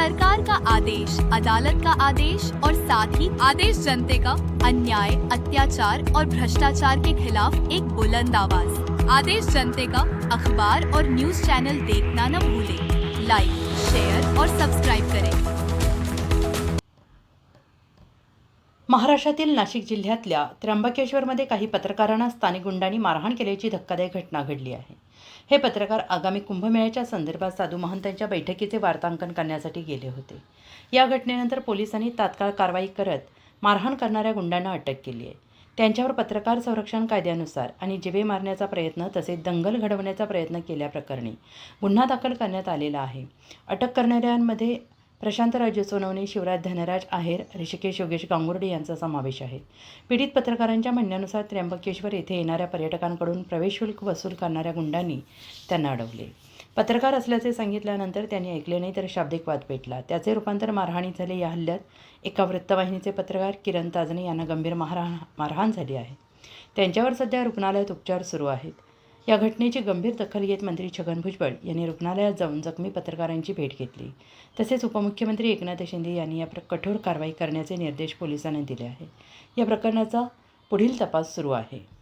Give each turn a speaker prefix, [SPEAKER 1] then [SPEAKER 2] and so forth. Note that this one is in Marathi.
[SPEAKER 1] सरकार का आदेश अदालत का आदेश और साथ ही आदेश जनते का अन्याय अत्याचार और भ्रष्टाचार के खिलाफ एक बुलंद आवाज। आदेश जनते का अखबार और न्यूज चैनल देखना न भूलें। लाइक शेयर और सब्सक्राइब करें।
[SPEAKER 2] महाराष्ट्रातील नाशिक जिल्ह्यातल्या त्र्यंबकेश्वरमध्ये काही पत्रकारांना स्थानिक गुंडांनी मारहाण केल्याची धक्कादायक घटना घडली आहे. हे पत्रकार आगामी कुंभमेळ्याच्या संदर्भात साधू महंतांच्या बैठकीचे वार्तांकन करण्यासाठी गेले होते. या घटनेनंतर पोलिसांनी तात्काळ कारवाई करत मारहाण करणाऱ्या गुंडांना अटक केली आहे. त्यांच्यावर पत्रकार संरक्षण कायद्यानुसार आणि जिवे मारण्याचा प्रयत्न तसेच दंगल घडवण्याचा प्रयत्न केल्याप्रकरणी गुन्हा दाखल करण्यात आलेला आहे. अटक करणाऱ्यांमध्ये प्रशांत राजू सोनवणे शिवराज धनराज आहेर ऋषिकेश योगेश गांगुर्डे यांचा समावेश आहे. पीडित पत्रकारांच्या म्हणण्यानुसार त्र्यंबकेश्वर येथे येणाऱ्या पर्यटकांकडून प्रवेश शुल्क वसूल करणाऱ्या गुंडांनी त्यांना अडवले. पत्रकार असल्याचे सांगितल्यानंतर त्यांनी ऐकले नाही तर शाब्दिक वाद पेटला. त्याचे रूपांतर मारहाणी झाले. या हल्ल्यात एका वृत्तवाहिनीचे पत्रकार किरण ताजणे यांना गंभीर मारहाण मारहाण झाली आहे. त्यांच्यावर सध्या रुग्णालयात उपचार सुरू आहेत. या घटनेची गंभीर दखल घेत मंत्री छगन भुजबळ यांनी रुग्णालयात जाऊन जखमी पत्रकारांची भेट घेतली. तसेच उपमुख्यमंत्री एकनाथ शिंदे यांनी या प्र कठोर कारवाई करण्याचे निर्देश पोलिसांना दिले आहे. या प्रकरणाचा पुढील तपास सुरू आहे.